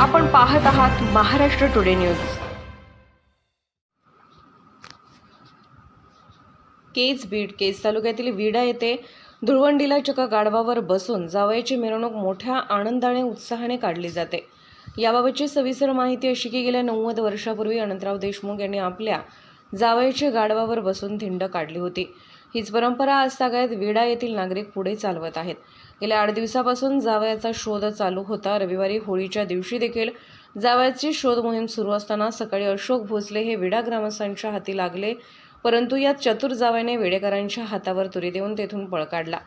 आपण पाहत आहात महाराष्ट्र टुडे न्यूज. केज बीड केज तालुक्यातील विडा येथे धुळवंडीला चक्का गाढवावर बसून जावयाची मिरवणूक मोठ्या आनंदाने उत्साहाने काढली जाते. याबाबतची सविस्तर माहिती अशी की गेल्या नव्वद वर्षापूर्वी अनंतराव देशमुख यांनी आपल्या जावयाची गाढवावर बसून धिंड काढली होती. हीच परंपरा आज तागायत विडा येथील नागरिक पुढे चालवत आहेत. गेल्या आठ दिवसापासून जावयाचा शोध चालू होता. रविवारी होळीच्या दिवशी देखील जावयाची शोध मोहीम सुरू असताना सकाळी अशोक भोसले हे विडा ग्रामस्थांच्या हाती लागले परंतु यात चतुर जावयाने वेडेकरांच्या हातावर तुरी देऊन तेथून पळ काढला.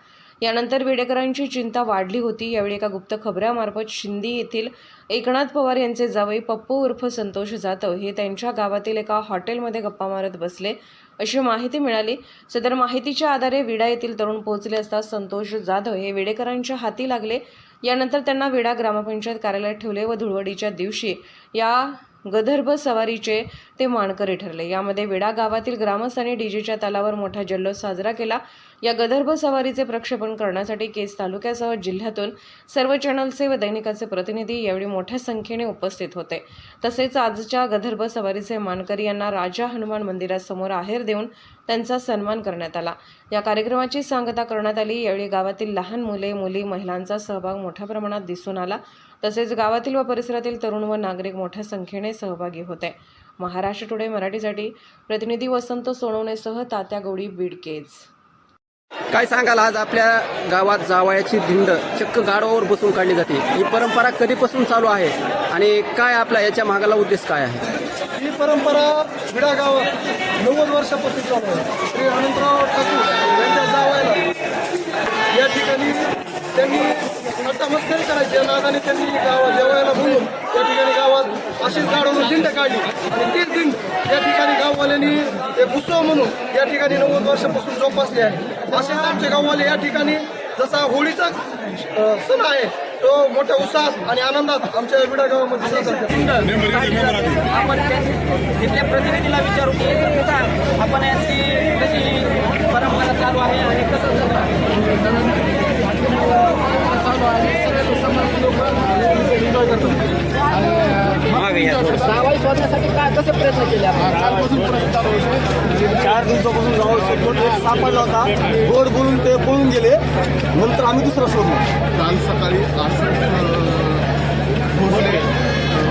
यानंतर बेडेकरांची चिंता वाढली होती. यावेळी एका गुप्त खबऱ्यामार्फत शिंदी येथील एकनाथ पवार यांचे जावई पप्पू उर्फ संतोष जाधव हे त्यांच्या गावातील एका हॉटेलमध्ये गप्पा मारत बसले. अशी माहिती मिळाली. सदर माहितीच्या आधारे विडा येथील तरुण पोहोचले असता संतोष जाधव हे वेडेकरांच्या हाती लागले. यानंतर त्यांना विडा ग्रामपंचायत कार्यालयात ठेवले व धुळवडीच्या दिवशी या गदर्भ सवारीचे ते मानकरी ठरले. यामध्ये विडा गावातील ग्रामस्थांनी डीजेच्या तालावर मोठा जल्लोष साजरा केला. या गदर्भ सवारीचे प्रक्षेपण करण्यासाठी केस तालुक्यासह जिल्ह्यातून सर्व चॅनलचे व दैनिकाचे प्रतिनिधी यावेळी मोठ्या संख्येने उपस्थित होते. तसेच आजच्या गदर्भ सवारीचे मानकरी यांना राजा हनुमान मंदिरासमोर आहेर देऊन त्यांचा सन्मान करण्यात आला. या कार्यक्रमाची सांगता करण्यात आली. यावेळी गावातील लहान मुले मुली महिलांचा सहभाग मोठ्या प्रमाणात दिसून आला. तसेच गावातील व परिसरातील तरुण व नागरिक मोठ्या संख्येने सहभागी होते. महाराष्ट्र टुडे मराठीसाठी प्रतिनिधी वसंत सोनवणेसह तात्या गौडी बीडकेज काय सांगाल आज आपल्या गावात जावयाची धिंड चक्क गाडवावर बसून काढली जाते. ही परंपरा कधीपासून चालू आहे आणि काय आपला याच्या मागाला उद्देश काय आहे? ही परंपरा विडा गावात नव्वद वर्षापासून चालू आहे. श्री अनंतराव ठाकूर यांच्या जावायला या ठिकाणी त्यांनी मस्करी करायची या नादाने त्यांनी गावात जेवायला बोलून या ठिकाणी गावात अशीच गाडवून दिंड काढली. आणि तीच दिंड या ठिकाणी गाववाल्यांनी एक उत्सव म्हणून या ठिकाणी नव्वद वर्षापासून जोपासले आहे. असेच आमचे गाववाले या ठिकाणी जसा होळीचा सण आहे तो मोठ्या उत्साहात आणि आनंदात आमच्या विडा गावामध्ये साजरा आपण तिथल्या प्रतिनिधीला विचारू की आपण यांची कशी परंपरा चालू आहे आणि कसं चालू आहे काय कसे प्रयत्न केले आपण? चार दिवसापासून गावात शोधून एक सापडला होता. गोड बोलून ते पळून गेले. नंतर आम्ही दुसरा शोधलो काल सकाळी आसट भोसले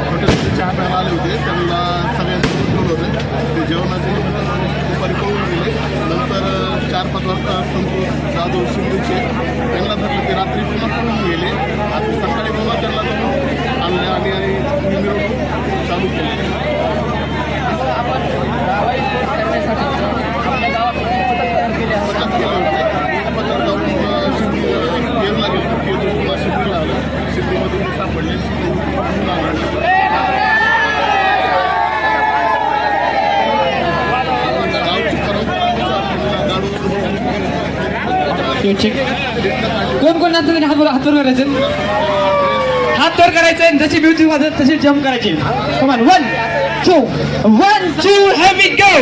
हॉटेलमध्ये चहा प्यायला आले होते. त्यांना सगळ्यांसोबत बोलवलं होते ते जेवणाचे निमित्तानं दुपारी पळून गेले नंतर चार पाच वाजता संतोष जाधव शिंदेचे त्यांना धरले ते रात्री पुन्हा पळून गेले आज सकाळी पुन्हा त्यांना धरून आणले आणि आणि मिरवणूक चालू केली जावाई शोध करण्यासाठी आपल्या गावात पथक तयार केले आहे पथक केले होते पथक जाऊन अं, शिंदे केरला गेलो केरला पुन्हा शिंदेला आलं शिंदेमध्ये मी सापडले शिंदे पुन्हा आलं गावची परंपरा कोण कोण नाचतो हात हात हातवर करायचे. हात वर करायचंय आणि जशी म्युझिक वाजत तशी जम्प करायची. Come on one two one two have it go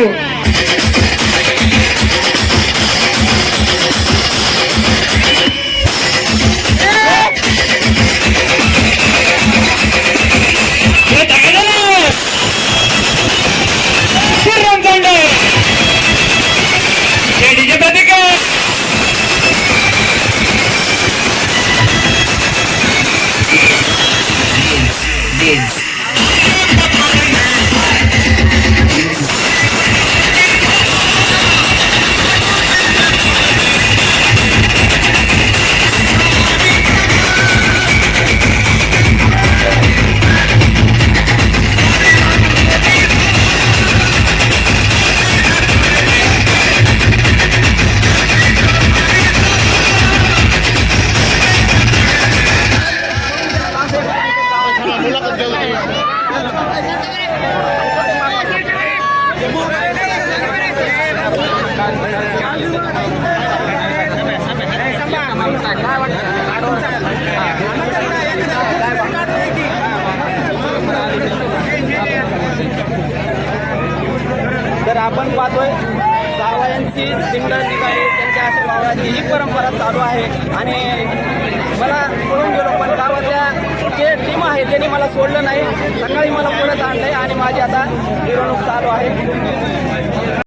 तर आपण पाहतोय जावयांची दिंड निघाली त्यांच्या आशीर्वादाची ही परंपरा चालू आहे. आणि मला सोडून गेलो पण गावातल्या जे टीम आहे त्यांनी मला सोडलं नाही. सकाळी मला परत आणलंय आणि माझी आता मिरवणूक चालू आहे.